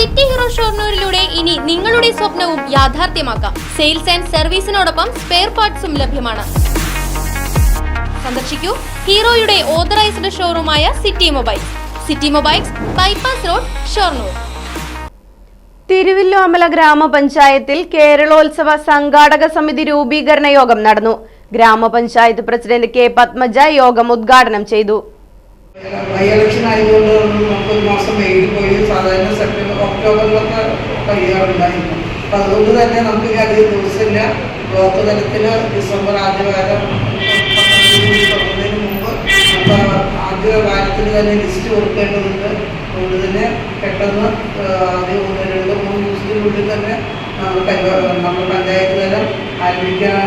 City hero ഷോർണൂരിലൂടെ ഇനി നിങ്ങളുടെ സ്വപ്നവും യാഥാർത്ഥ്യമാക്കാം. സെയിൽസ് ആൻഡ് സർവീസിനോടൊപ്പം സ്പെയർ പാർട്സും ലഭ്യമാണ്. സന്ദർശിക്കൂ ഹീറോയുടെ authorised ഷോറൂമായ City Mobile City Mobiles bypass road Shoranur. Thiruvilwamala ഗ്രാമപഞ്ചായത്തിൽ കേരളോത്സവ സംഘാടക സമിതി രൂപീകരണ യോഗം നടന്നു. ഗ്രാമപഞ്ചായത്ത് പ്രസിഡന്റ് കെ പത്മജ യോഗം ഉദ്ഘാടനം ചെയ്തു. ബൈ ഇലക്ഷൻ ആയതുകൊണ്ട് നമുക്ക് ഒരു മാസം വെയിൽ പോയി സാധാരണ സെപ്റ്റംബർ ഒക്ടോബറിലൊക്കെ കഴിയാറുണ്ടായിരുന്നു അപ്പം അതുകൊണ്ട് തന്നെ നമുക്ക് അധികം ദിവസമില്ല. ബ്ലോക്ക് തലത്തിൽ ഡിസംബർ ആദ്യവാരം തുടങ്ങുന്നതിന് മുമ്പ് നമുക്ക് ആദ്യ വാരത്തിൽ തന്നെ ലിസ്റ്റ് കൊടുക്കേണ്ടതുണ്ട്. അതുകൊണ്ട് തന്നെ പെട്ടെന്ന് ആദ്യം ഒന്ന് രണ്ട് മൂന്ന് ദിവസത്തിനുള്ളിൽ തന്നെ നമ്മൾ നമ്മൾ പഞ്ചായത്ത് തലം ആരംഭിക്കാൻ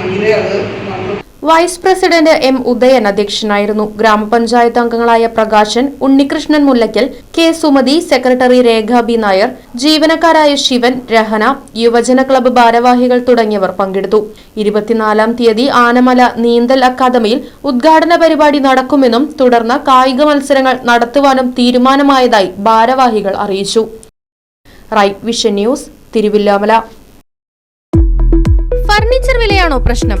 എങ്കിലേ അത് നമ്മൾ വൈസ് പ്രസിഡന്റ് എം ഉദയൻ അധ്യക്ഷനായിരുന്നു. ഗ്രാമപഞ്ചായത്ത് അംഗങ്ങളായ Prakashan Unnikrishnan Mullakkal K Sumathi secretary Rekha B Nair ജീവനക്കാരായ Shivan Rahana യുവജന ക്ലബ്ബ് ഭാരവാഹികൾ തുടങ്ങിയവർ പങ്കെടുത്തു. ഇരുപത്തിനാലാം തീയതി ആനമല നീന്തൽ അക്കാദമിയിൽ ഉദ്ഘാടന പരിപാടി നടക്കുമെന്നും തുടർന്ന് കായിക മത്സരങ്ങൾ നടത്തുവാനും തീരുമാനമായതായി ഭാരവാഹികൾ അറിയിച്ചു. Right Vision News Thiruvilwamala. Furniture വിലയാണോ പ്രശ്നം?